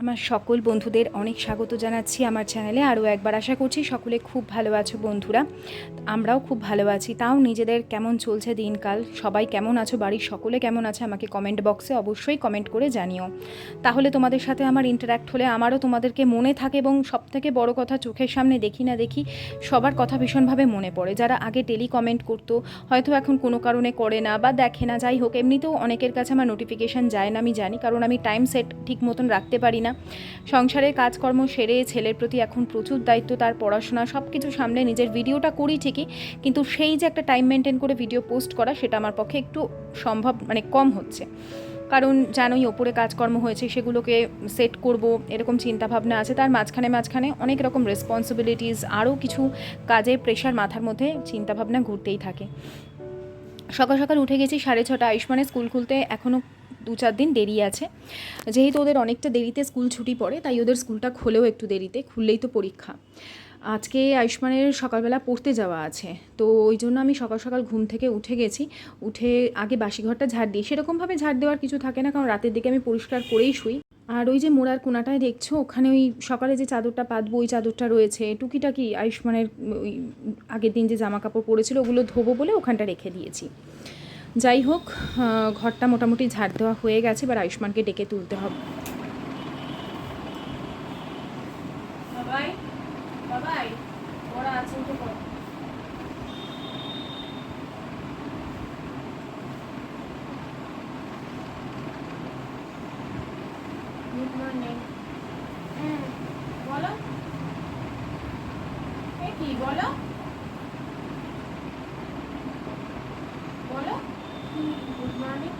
আমার সকল বন্ধুদের অনেক স্বাগত জানাচ্ছি আমার চ্যানেলে। আরও একবার আশা করছি সকলে খুব ভালো আছো বন্ধুরা। আমরাও খুব ভালো আছি। তাও নিজেদের কেমন চলছে দিনকাল? সবাই কেমন আছো? বাড়ির সকলে কেমন আছে? আমাকে কমেন্ট বক্সে অবশ্যই কমেন্ট করে জানিও। তাহলে তোমাদের সাথে আমার ইন্টারাক্ট হলে আমারও তোমাদেরকে মনে থাকে এবং সবথেকে বড় কথা চোখের সামনে দেখি না দেখি সবার কথা ভীষণভাবে মনে পড়ে। যারা আগে টেলি কমেন্ট করতো, হয়তো এখন কোনো কারণে করে না বা দেখে না। যাই হোক, এমনিতেও অনেকের কাছে আমার নোটিফিকেশান যায় না, আমি জানি। কারণ আমি টাইম সেট ঠিক মতন রাখতে পারি না। সংসারের কাজকর্ম সেরে ছেলের প্রতি এখন প্রচুর দায়িত্ব, তার পড়াশোনা সব কিছু সামলে নিজের ভিডিওটা করি ঠিকই, কিন্তু সেই যে একটা টাইম মেনটেন করে ভিডিও পোস্ট করা, সেটা আমার পক্ষে একটু সম্ভব মানে কম হচ্ছে। কারণ জানোই ওপরে কাজকর্ম হয়েছে, সেগুলোকে সেট করব, এরকম চিন্তাভাবনা আছে, তার মাঝখানে মাঝখানে অনেক রকম রেসপন্সিবিলিটিস আরও কিছু কাজের প্রেশার মাথার মধ্যে চিন্তাভাবনা ঘুরতেই থাকে। সকাল সকাল উঠে গেছি সাড়ে ছটা, আয়ুষ্মানের স্কুল খুলতে, এখনও দু চার দিন দেরি আছে। যেহেতু ওদের অনেকটা দেরিতে স্কুল ছুটি পড়ে, তাই ওদের স্কুলটা খোলেও একটু দেরিতে, খুললেই তো পরীক্ষা। আজকে আয়ুষ্মানের সকালবেলা পড়তে যাওয়া আছে, তো ওই জন্য আমি সকাল সকাল ঘুম থেকে উঠে গেছি। উঠে আগে বাসি ঘরটা ঝাড় দিই, সেরকমভাবে ঝাড় দেওয়ার কিছু থাকে না, কারণ রাতের দিকে আমি পরিষ্কার করেই শুই। আর ওই যে মোড়ার কোনাটায় দেখছ, ওখানে ওই সকালে যে চাদরটা পাতবো, ওই চাদরটা রয়েছে, টুকিটাকি আয়ুষ্মানের ওই আগের দিন যে জামা কাপড় পরেছিল, ওগুলো ধোবো বলে ওখানটা রেখে দিয়েছি। যাই হোক ঘরটা মোটামুটি ঝাড় দেওয়া হয়ে গেছে, এবার আয়ুষ্মানকে ডেকে তুলতে হবে। বাবাই বাবাই, ওরা উঠে পড়ো গুড মর্নিং হ্যাঁ বলো এ কি বলো বলো গুড মর্নিং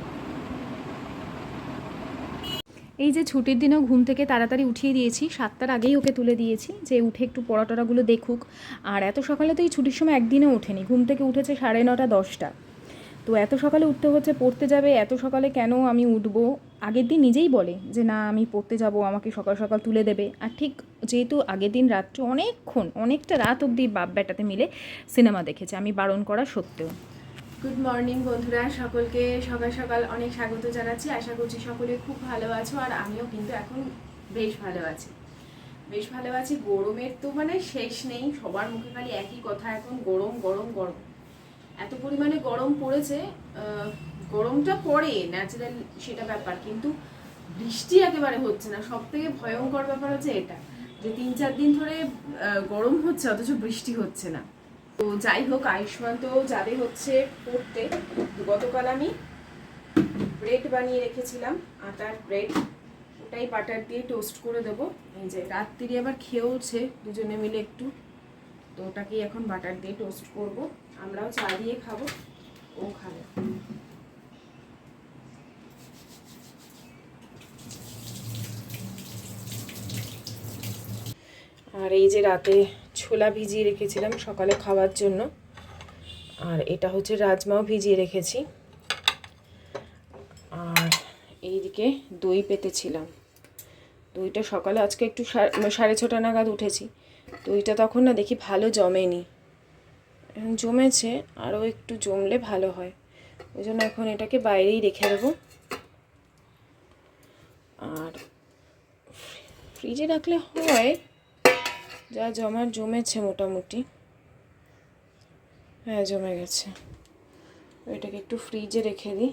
এই যে ছুটির দিনেও ঘুম থেকে তাড়াতাড়ি উঠিয়ে দিয়েছি, সাতটার আগেই ওকে তুলে দিয়েছি যে উঠে একটু পড়া টড়াগুলো দেখুক। আর এত সকালে তো এই ছুটির সময় একদিনও ওঠেনি, ঘুম থেকে উঠেছে সাড়ে নটা, দশটা। তো এত সকালে উঠতে হচ্ছে, পড়তে যাবে, এত সকালে কেন আমি উঠব? আগের দিন নিজেই বলে যে, না, আমি পড়তে যাব, আমাকে সকাল সকাল তুলে দেবে। আর ঠিক যেহেতু আগের দিন রাত্রে অনেকক্ষণ, অনেকটা রাত অবধি বাপ বেটাতে মিলে সিনেমা দেখেছে, আমি বারণ করা সত্ত্বেও। গুড মর্নিং বন্ধুরা। সকলকে সকাল সকাল অনেক স্বাগত জানাচ্ছি। আশা করছি সকলে খুব ভালো আছো, আর আমিও কিন্তু এখন বেশ ভালো আছি। বেশ ভালো আছি। গরমের তো মানে শেষ নেই। সবার মুখে খালি একই কথা, এখন গরম গরম গরম। এত পরিমাণে গরম পড়েছে গরমটা পড়ে ন্যাচারাল সেটা ব্যাপার, কিন্তু বৃষ্টি একেবারে হচ্ছে না। সব থেকে ভয়ঙ্কর ব্যাপার হচ্ছে এটা, যে তিন চার দিন ধরে গরম হচ্ছে, অথচ বৃষ্টি হচ্ছে না। তো যাই হোক, আয়ুষ্মান তো যাবে হচ্ছে পড়তে। গতকাল আমি ব্রেড বানিয়ে রেখেছিলাম, আটার ব্রেড। ওটাই বাটার দিয়ে টোস্ট করে দেবো। এই যে রাত্রি আবার খেয়েওছে দুজনে মিলে একটু। তো ওটাকেই এখন বাটার দিয়ে টোস্ট করব। আমরাও চা দিয়ে খাব, ও খাবে। আর এই যে রাতে ছোলা ভিজিয়ে রেখেছিলাম সকালে খাওয়ার জন্য। আর এটা হচ্ছে রাজমাও ভিজিয়ে রেখেছি। আর এইদিকে দই পেতেছিলাম। দইটা সকালে, আজকে একটু সাড়ে ছটা নাগাদ উঠেছি। দইটা তখন না দেখি ভালো জমেনি। জমেছে, আরও একটু জমলে ভালো হয়। ওই জন্য এখন এটাকে বাইরেই রেখে দেবো। আর ফ্রিজে রাখলে হয় যা জমার জমেছে মোটামুটি। হ্যাঁ জমে গেছে। এটাকে একটু ফ্রিজে রেখে দিই।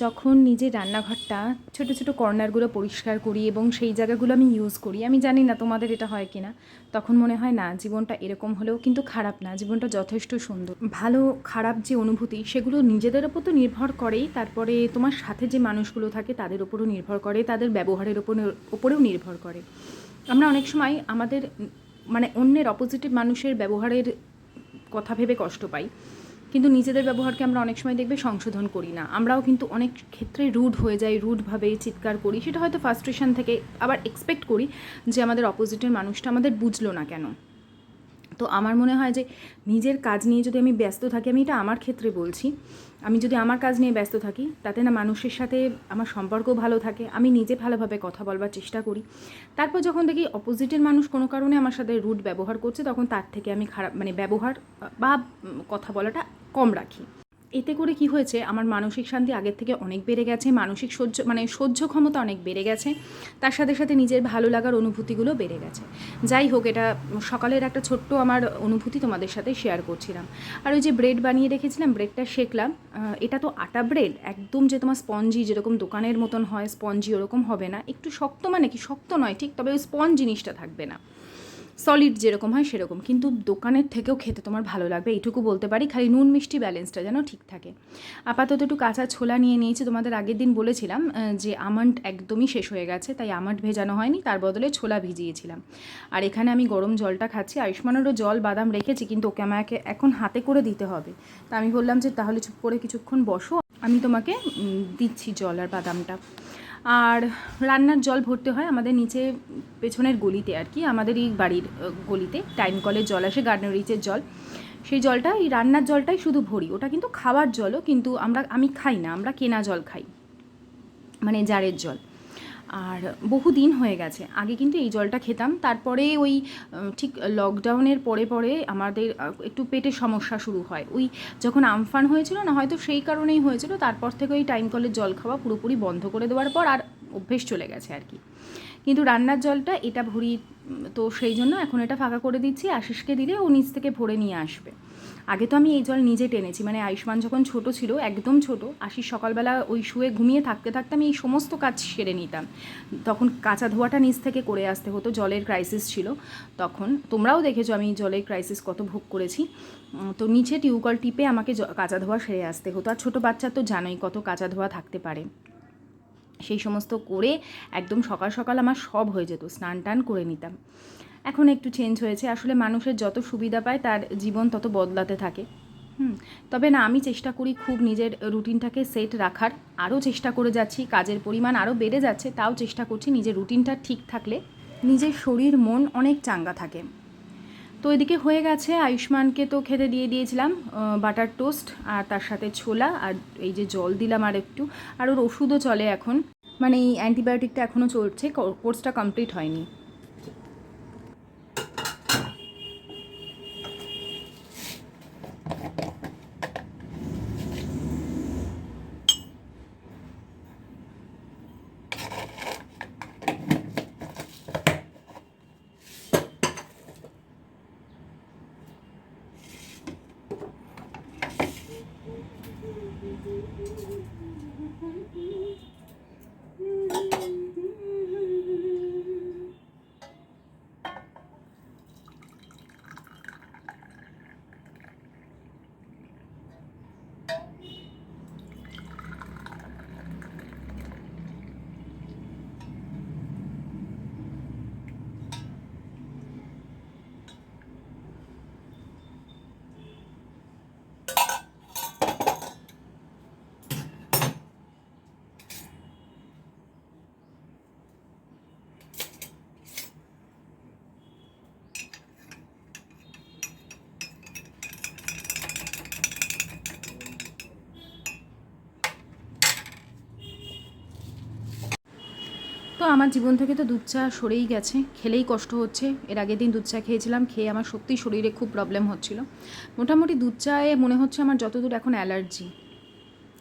যখন নিজের রান্নাঘরটা ছোট ছোট কর্নারগুলো পরিষ্কার করি এবং সেই জায়গাগুলো আমি ইউজ করি, আমি জানি না তোমাদের এটা হয় কি না তখন মনে হয় না, জীবনটা এরকম হলেও কিন্তু খারাপ না, জীবনটা যথেষ্ট সুন্দর। ভালো, খারাপ যে অনুভূতি, সেগুলো নিজেদের ওপর তো নির্ভর করেই, তারপরে তোমার সাথে যে মানুষগুলো থাকে, তাদের ওপরও নির্ভর করে, তাদের ব্যবহারের ওপর ওপরেও নির্ভর করে। আমরা অনেক সময় আমাদের মানে অন্যের অপোজিটিভ মানুষের ব্যবহারের কথা ভেবে কষ্ট পাই। কিন্তু নিজেদের ব্যবহারকে আমরা অনেক সময় দেখবে সংশোধন করি না। আমরাও কিন্তু অনেক ক্ষেত্রে রুড হয়ে যাই, রুডভাবে চিৎকার করি। সেটা হয়তো ফার্স্ট্রেশন থেকে আবার এক্সপেক্ট করি যে আমাদের অপোজিটের মানুষটা আমাদের বুঝলো না কেন। তো আমার মনে হয় যে নিজের কাজ নিয়ে যদি আমি ব্যস্ত থাকি, আমি এটা আমার ক্ষেত্রে বলছি, আমি যদি আমার কাজ নিয়ে ব্যস্ত থাকি, তাতে না মানুষের সাথে আমার সম্পর্ক ভালো থাকে, আমি নিজে ভালোভাবে কথা বলবার চেষ্টা করি। তারপর যখন দেখি অপোজিটের মানুষ কোনো কারণে আমার সাথে রুট ব্যবহার করছে, তখন তার থেকে আমি খারাপ মানে ব্যবহার বা, কথা বলাটা কম রাখি। এতে করে কি হয়েছে? আমার মানসিক শান্তি আগের থেকে অনেক বেড়ে গেছে, মানসিক সহ্য মানে সহ্য ক্ষমতা অনেক বেড়ে গেছে, তার সাথে সাথে নিজের ভালো লাগার অনুভূতিগুলো বেড়ে গেছে। যাই হোক, এটা সকালের একটা ছোট্ট আমার অনুভূতি তোমাদের সাথে শেয়ার করছিলাম। আর ওই যে ব্রেড বানিয়ে রেখেছিলাম ব্রেডটা শেখলাম এটা তো আটা ব্রেড একদম যে তোমার স্পঞ্জি যেরকম দোকানের মতন হয় স্পঞ্জি ওরকম হবে না। একটু শক্ত মানে কি? শক্ত নয়, ঠিক? তবে ওই স্পঞ্জ জিনিসটা থাকবে না। সলিড যেরকম হয় সেরকম। কিন্তু দোকানের থেকেও খেতে তোমার ভালো লাগবে, এইটুকু বলতে পারি। খালি নুন মিষ্টি ব্যালেন্সটা যেন ঠিক থাকে। আপাতত একটু কাঁচা ছোলা নিয়ে নিয়েছি। তোমাদের আগের দিন বলেছিলাম যে আমন্ড একদমই শেষ হয়ে গেছে, তাই আমন্ড ভেজানো হয়নি, তার বদলে ছোলা ভিজিয়েছিলাম। আর এখানে আমি গরম জলটা খাচ্ছি। আয়ুষ্মানেরও জল বাদাম রেখেছি, কিন্তু ওকে আমাকে এখন হাতে করে দিতে হবে। তা আমি বললাম যে তাহলে চুপ করে কিছুক্ষণ বসো। আমি তোমাকে দিচ্ছি জল আর বাদামটা। আর রান্নার জল ভরতে হয় আমাদের নিচে পেছনের গলিতে আর কি আমাদের এই বাড়ির গলিতে। টাইম কলের জল আসে, গার্ডেন রিচের জল। সেই জলটা এই রান্নার জলটাই শুধু ভরি। ওটা কিন্তু খাওয়ার জলও, কিন্তু আমরা, আমি খাই না, আমরা কেনা জল খাই। মানে জারের জল। আর বহু দিন হয়ে গেছে। আগে কিন্তু এই জলটা খেতাম। তারপরে ওই ঠিক লকডাউনের পরে পরে আমাদের একটু পেটের সমস্যা শুরু হয়। ওই যখন আমফান হয়েছিল না, হয়তো সেই কারণেই হয়েছিল। তারপর থেকে ওই টাইম কলের জল খাওয়া পুরোপুরি বন্ধ করে দেওয়ার পর আর অভ্যেস চলে গেছে আর কি। কিন্তু রান্নার জলটা এটা ভরি তো সেই জন্য এখন এটা ফাঁকা করে দিচ্ছি। আশিসকে দিলে ও নিচ থেকে ভরে নিয়ে আসবে। আগে তো আমি এই জল নিজে টেনেছি মানে আয়ুষ্মান যখন ছোট ছিল, একদম ছোট আশিস সকালবেলা ওই শুয়ে ঘুমিয়ে থাকতে থাকতে আমি এই সমস্ত কাজ সেরে নিতাম। তখন কাঁচা ধোয়াটা নিচ থেকে করে আসতে হতো, জলের ক্রাইসিস ছিল। তখন তোমরাও দেখেছ আমি জলের ক্রাইসিস কত ভোগ করেছি। তো নিচে টিউকল টিপে আমাকে কাঁচা ধোয়া সেরে আসতে হতো। আর ছোটো বাচ্চা তো জানোই কত কাঁচা ধোয়া থাকতে পারে। সেই সমস্ত করে একদম সকাল সকাল আমার সব হয়ে যেত, স্নান টান করে নিতাম। এখন একটু চেঞ্জ হয়েছে। আসলে মানুষের যত সুবিধা পায়, তার জীবন তত বদলাতে থাকে। হুম, তবে না, আমি চেষ্টা করি খুব নিজের রুটিনটাকে সেট রাখার। আরও চেষ্টা করে যাচ্ছি, কাজের পরিমাণ আরও বেড়ে যাচ্ছে, তাও চেষ্টা করছি নিজের রুটিনটা ঠিক থাকলে নিজের শরীর, মন অনেক চাঙ্গা থাকে। তো এদিকে হয়ে গেছে, আয়ুষ্মানকে তো খেতে দিয়ে দিয়েছিলাম বাটার টোস্ট আর তার সাথে ছোলা আর এই যে জল দিলাম আর একটু। আর ওর ওষুধও চলে এখন। মানে এই অ্যান্টিবায়োটিকটা এখনও চলছে কোর্সটা কমপ্লিট হয়নি। তো আমার জীবন থেকে তো দুধ চা সরেই গেছে, খেলেই কষ্ট হচ্ছে। এর আগের দিন দুধ চা খেয়েছিলাম, খেয়ে আমার সত্যিই শরীরে খুব প্রবলেম হচ্ছিল। মোটামুটি দুধ চায়ে মনে হচ্ছে আমার যতদূর এখন অ্যালার্জি।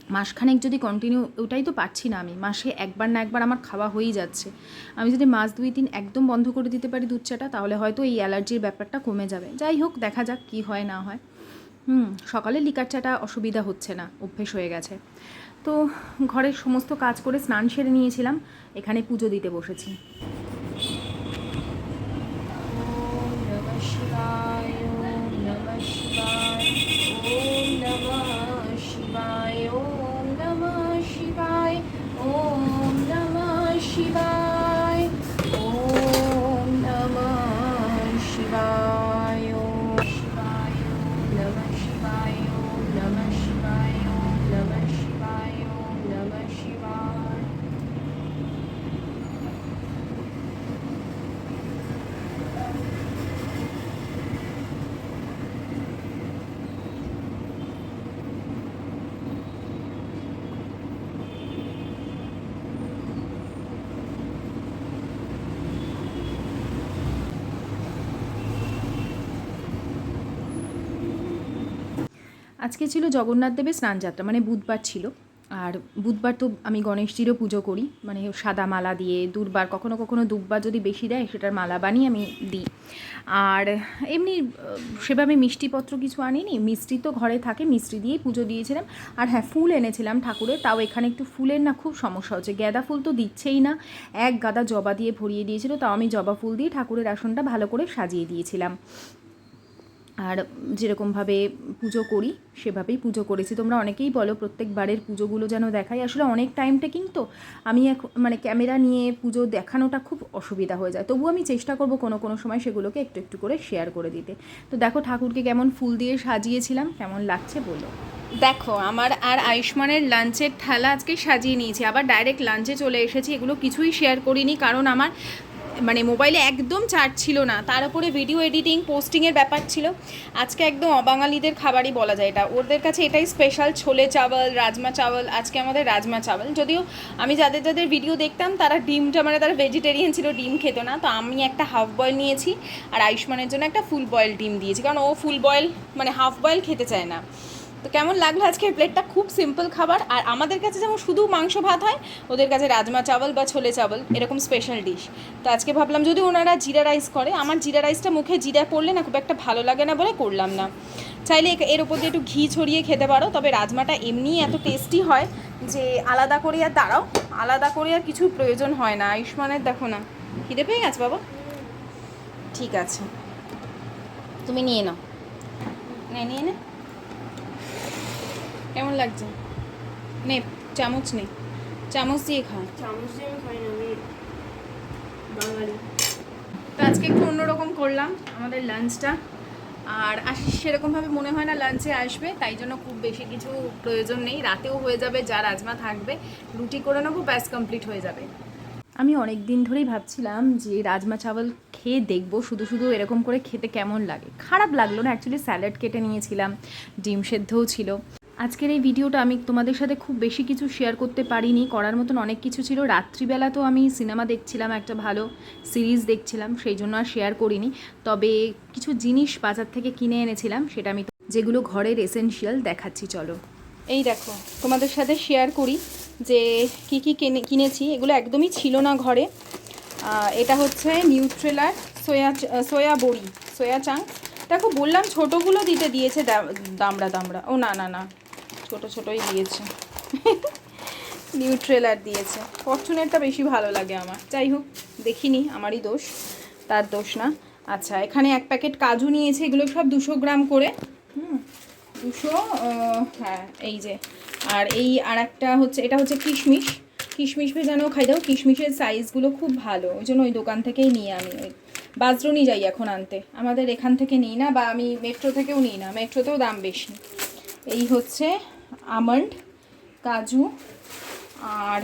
মাসখানেক যদি কন্টিনিউ ওটাই তো পারছি না আমি। মাসে একবার না একবার আমার খাওয়া হয়েই যাচ্ছে। আমি যদি মাস দুই দিন একদম বন্ধ করে দিতে পারি দুধ চাটা, তাহলে হয়তো এই অ্যালার্জির ব্যাপারটা কমে যাবে। যাই হোক, দেখা যাক কী হয় না হয়। হুম, সকালে লিকার চাটা অসুবিধা হচ্ছে না, অভ্যেস হয়ে গেছে। তো ঘরের সমস্ত কাজ করে স্নান সেরে নিয়েছিলাম। এখানে পুজো দিতে বসেছি। আজকে ছিল জগন্নাথ দেবের স্নানযাত্রা মানে বুধবার ছিল। আর বুধবার তো আমি গণেশজিরও পুজো করি মানে সাদা মালা দিয়ে, দুর্বার, কখনো কখনো দুব্বার যদি বেশি দেয়, সেটার মালা বানিয়ে আমি দিই। আর এমনি সেভাবে মিষ্টিপত্র কিছু আনিনি, মিষ্টি তো ঘরে থাকে, মিষ্টি দিয়েই পুজো দিয়েছিলাম। আর হ্যাঁ ফুল এনেছিলাম ঠাকুরের, তাও এখানে একটু ফুলের না খুব সমস্যা হচ্ছে। গাঁদা ফুল তো দিচ্ছেই না, এক গাদা জবা দিয়ে ভরিয়ে দিয়েছিল, তাও আমি জবা ফুল দিয়ে ঠাকুরের আসনটা ভালো করে সাজিয়ে দিয়েছিলাম। আর যেরকমভাবে পুজো করি, সেভাবেই পুজো করেছি। তোমরা অনেকেই বলো প্রত্যেকবারের পুজোগুলো যেন দেখাই। আসলে অনেক টাইম টেকিং তো। আমি এখন মানে ক্যামেরা নিয়ে পুজো দেখানোটা খুব অসুবিধা হয়ে যায়। তবু আমি চেষ্টা করব কোনো কোনো সময় সেগুলোকে একটু একটু করে শেয়ার করে দিতে। তো দেখো ঠাকুরকে কেমন ফুল দিয়ে সাজিয়েছিলাম, কেমন লাগছে বলো। দেখো, আমার আর আয়ুষ্মানের লাঞ্চের থালা আজকে সাজিয়ে নিয়েছি। আবার ডাইরেক্ট লাঞ্চে চলে এসেছি, এগুলো কিছুই শেয়ার করিনি। কারণ আমার মানে মোবাইলে একদম চার্জ ছিল না। তার উপরে ভিডিও এডিটিং পোস্টিংয়ের ব্যাপার ছিল। আজকে একদম অবাঙালিদের খাবারই বলা যায় এটা। ওদের কাছে এটাই স্পেশাল ছোলে চাওয়াল, রাজমা চাওয়াল, আজকে আমাদের রাজমা চাওয়াল। যদিও আমি যাদের যাদের ভিডিও দেখতাম, তারা ডিমটা মানে তারা ভেজিটেরিয়ান ছিল, ডিম খেত না। তো আমি একটা হাফ বয়েল নিয়েছি আর আয়ুষ্মানের জন্য একটা ফুল বয়েল ডিম দিয়েছি। কারণ ও ফুল বয়েল মানে হাফ বয়েল খেতে চায় না। তো কেমন লাগল আজকের প্লেটটা? খুব সিম্পল খাবার। আর আমাদের কাছে যেমন শুধু মাংস ভাত হয়, ওদের কাছে রাজমা চাওয়াল বা ছোলে চাওয়াল, এরকম স্পেশাল ডিশ তো আজকে ভাবলাম যদি ওনারা জিরা রাইস করে, আমার জিরা রাইসটা মুখে জিরা পড়লে না খুব একটা ভালো লাগে না বলে করলাম না। চাইলে এর উপর দিয়ে একটু ঘি ছড়িয়ে খেতে পারো, তবে রাজমাটা এমনিই এত টেস্টি হয় যে আলাদা করে আর দাঁড়াও, আলাদা করে আর কিছু প্রয়োজন হয় না। আয়ুষ্মানের দেখো না, খিদে পেয়ে গেছে বাবা? ঠিক আছে। তুমি নিয়ে নাও। নে, নিয়ে নে। কেমন লাগছে? নে চামচ নে। চামচ দিয়ে খা। চামচ দিয়ে আমি খাই না আমি বাঙালি। তো আজকে একটু অন্যরকম করলাম আমাদের লাঞ্চটা আর আশিস সেরকমভাবে মনে হয় না লাঞ্চে আসবে তাই জন্য খুব বেশি কিছু প্রয়োজন নেই। রাতেও হয়ে যাবে যা রাজমা থাকবে রুটি করে নেব ব্যাস কমপ্লিট হয়ে যাবে। আমি অনেক দিন ধরেই ভাবছিলাম যে রাজমা চাওয়াল খেয়ে দেখব শুধু শুধু এরকম করে খেতে কেমন লাগে। খারাপ লাগল না অ্যাকচুয়ালি স্যালাড কেটে নিয়েছিলাম ডিম সেদ্ধও ছিল। আজকের এই ভিডিওটা আমি তোমাদের সাথে খুব বেশি কিছু শেয়ার করতে পারিনি। করার মতন অনেক কিছু ছিল। রাত্রিবেলা তো আমি সিনেমা দেখছিলাম, একটা ভালো সিরিজ দেখছিলাম, সেই জন্য আর শেয়ার করিনি। তবে কিছু জিনিস বাজার থেকে কিনে এনেছিলাম, সেটা আমি যেগুলো ঘরের এসেনশিয়াল দেখাচ্ছি, চলো। এই দেখো, তোমাদের সাথে শেয়ার করি যে কি কি কিনে, কিনেছি, এগুলো একদমই ছিল না ঘরে। এটা হচ্ছে নিউট্রেলার সোয়া সোয়া বড়ি সোয়া চাং দেখো, বললাম ছোটোগুলো দিতে দিয়েছে দামড়া দামড়া। ও না না না। ছোট ছোটই দিয়েছে। নিউট্রেলার দিয়েছে। ফরচুনেরটা বেশি ভালো লাগে আমার। যাই হোক, দেখিনি, আমারই দোষ। তার দোষ না। আচ্ছা এখানে এক প্যাকেট কাজু নিয়েছে, এগুলো সব দুশো গ্রাম করে। হুম, দুশো হ্যাঁ এই যে। আর এই আর একটা হচ্ছে, এটা হচ্ছে কিশমিশ। কিশমিশ ভেজানো খাই দাও কিশমিশের সাইজগুলো খুব ভালো। ওই জন্য ওই দোকান থেকেই নিই আমি। ওই বাজরুনি যাই এখন আনতে। আমাদের এখান থেকে নিই না, বা আমি মেট্রো থেকেও নিই না। মেট্রোতেও দাম বেশি। এই হচ্ছে আমন্ড কাজু আর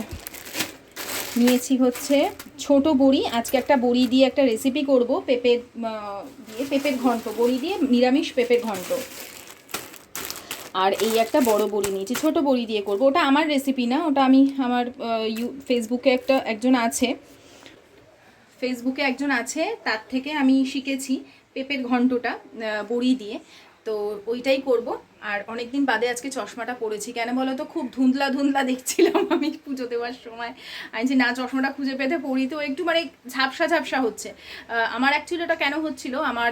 নিয়েছি হচ্ছে ছোট বড়ি। আজকে একটা বড়ি দিয়ে একটা রেসিপি করব আহ, দিয়ে পেঁপের ঘন্ট। বড়ি দিয়ে নিরামিষ পেঁপের ঘন্ট। আর এই একটা বড় বড়ি নিয়েছি ছোট বড়ি দিয়ে করব। ওটা আমার রেসিপি না ওটা আমি আমার ইউ ফেসবুকে একটা একজন আছে। ফেসবুকে একজন আছে তার থেকে আমি শিখেছি পেঁপের ঘন্টটা বড়ি দিয়ে। তো ওইটাই করব। আর অনেকদিন বাদে আজকে চশমাটা পরেছি। কেন বলো তো খুব ধুন্দলা ধুন্দলা দেখছিলাম আমি পুজো দেওয়ার সময়। আমি যে না, চশমাটা খুঁজে পেতে পড়ি, তো একটু মানে ঝাপসা ঝাপসা হচ্ছে। আমার অ্যাকচুয়ালি ওটা কেন হচ্ছিল, আমার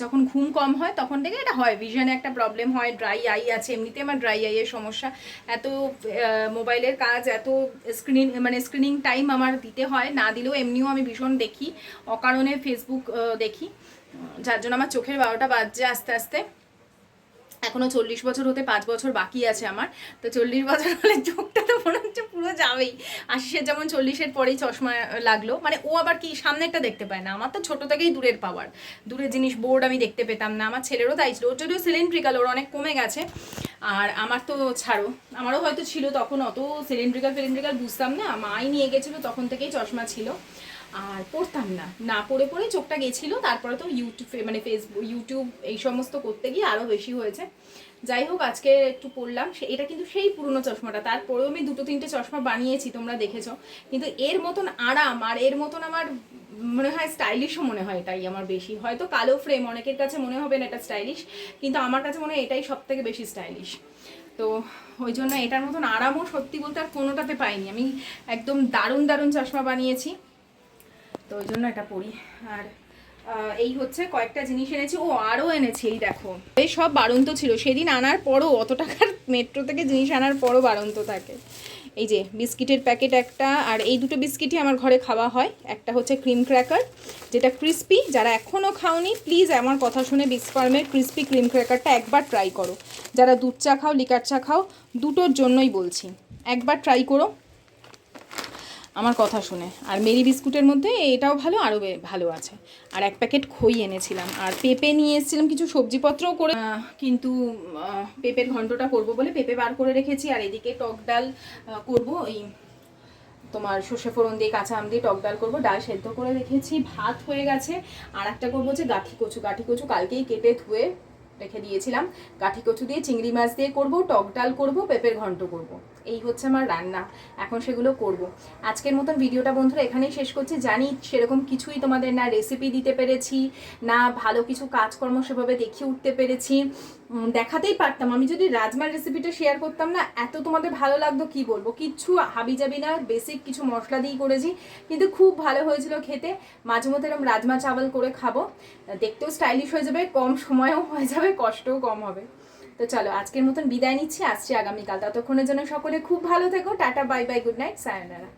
যখন ঘুম কম হয়, তখন থেকে এটা হয়। ভিশনে একটা প্রবলেম হয় ড্রাই আই আছে এমনিতে আমার ড্রাই আইয়ের সমস্যা। এত মোবাইলের কাজ, এত স্ক্রিন মানে স্ক্রিনিং টাইম আমার দিতে হয়। না দিলেও এমনিও আমি ভীষণ দেখি। অকারণে ফেসবুক দেখি। যার জন্য আমার চোখের বারোটা বাজছে আস্তে আস্তে। এখনও চল্লিশ বছর হতে পাঁচ বছর বাকি আছে আমার। তো চল্লিশ বছর হলে চোখটা তো মনে হচ্ছে পুরো যাবেই। আশিসের যেমন চল্লিশের পরেই চশমা লাগল। মানে ও আবার কি সামনেরটা দেখতে পায় না। আমার তো ছোট থেকেই দূরের পাওয়ার দূরের জিনিস বোর্ড আমি দেখতে পেতাম না। আমার ছেলেরও তাই ছিল। ওর যদিও সিলিন্ড্রিকাল ওর অনেক কমে গেছে। আর আমার তো ছাড়ো, আমারও হয়তো ছিল তখন অত সিলিন্ড্রিকাল ফিলিন্ড্রিক্যাল বুঝতাম না। মাই নিয়ে গেছিল তখন থেকেই চশমা ছিল। আর পড়তাম না। না পড়ে পড়ে চোখটা গেছিল, তারপরে তো ইউটিউব মানে ফেসবুক ইউটিউব এই সমস্ত করতে গিয়ে আরও বেশি হয়েছে। যাই হোক, আজকে একটু পড়লাম। এটা কিন্তু সেই পুরনো চশমাটা। তারপরেও আমি দুটো তিনটে চশমা বানিয়েছি, তোমরা দেখেছ। কিন্তু এর মতন আরাম আর এর মতন আমার মনে হয় স্টাইলিশও মনে হয় এটাই আমার বেশি। হয়তো কালো ফ্রেম অনেকের কাছে মনে হবে না এটা স্টাইলিশ কিন্তু আমার কাছে মনে হয় এটাই সব থেকে বেশি স্টাইলিশ তো ওই জন্য এটার মতন আরামও সত্যি বলতে আর কোনোটাতে পাইনি। আমি একদম দারুণ দারুণ চশমা বানিয়েছি। তো ওই জন্য এটা পরি আর এই হচ্ছে কয়েকটা জিনিস এনেছি। ও আরও এনেছি, এই দেখো। এই সব বাড়ন্ত ছিল। সেদিন আনার পরও অত টাকার মেট্রো থেকে জিনিস আনার পরও বাড়ন্ত থাকে। এই যে, বিস্কিটের প্যাকেট একটা, আর এই দুটো বিস্কিটই আমার ঘরে খাওয়া হয়। একটা হচ্ছে ক্রিম ক্র্যাকার, যেটা ক্রিস্পি। যারা এখনও খাওনি, প্লিজ আমার কথা শুনে বিগ ফার্মের ক্রিস্পি ক্রিম ক্র্যাকারটা একবার ট্রাই করো। যারা দুধ চা খাও, লিকার চা খাও, দুটোর জন্যই বলছি। একবার ট্রাই করো। আমার কথা শুনে। আর মেরি বিস্কুটের মধ্যে এটাও ভালো, আরও ভালো আছে। আর এক প্যাকেট খই এনেছিলাম। আর পেঁপে নিয়ে এসেছিলাম, কিছু সবজিপত্রও করে কিন্তু পেঁপের ঘন্টটা করব বলে পেঁপে বার করে রেখেছি। আর এদিকে টক ডাল করব। এই তোমার সর্ষে ফোড়ন দিয়ে কাঁচা আম দিয়ে টক ডাল করব। ডাল সেদ্ধ করে রেখেছি। ভাত হয়ে গেছে। আর একটা করব যে গাঠি কচু। গাঠি কচু কালকেই কেটে ধুয়ে রেখে দিয়েছিলাম। গাঠি কচু দিয়ে, চিংড়ি মাছ দিয়ে করব। টক ডাল করব। পেঁপের ঘন্ট করব। এই হচ্ছে আমার রান্না, এখন সেগুলো করব। আজকের মতন ভিডিওটা বন্ধুরা এখানেই শেষ করছি। জানি সেরকম কিছুই তোমাদের না রেসিপি দিতে পেরেছি, না ভালো কিছু কাজকর্ম সেভাবে দেখিয়ে উঠতে পেরেছি। দেখাতেই পারতাম। আমি যদি রাজমার রেসিপিটা শেয়ার করতাম না, এত তোমাদের ভালো লাগতো কি বলব? কিচ্ছু হাবি যাবি না বেসিক কিছু মশলা দিয়েই করেছি। কিন্তু খুব ভালো হয়েছিল খেতে। মাঝে মধ্যে এরকম রাজমা চাওয়াল করে খাব। দেখতেও স্টাইলিশ হয়ে যাবে, কম সময়েও হয়ে যাবে, কষ্টও কম হবে। তো চলো, আজকের মতন বিদায় নিচ্ছি, আসছি আগামীকাল। ততক্ষণের জন্য সকলে খুব ভালো থেকো, tata, bye bye, good night, sayonara.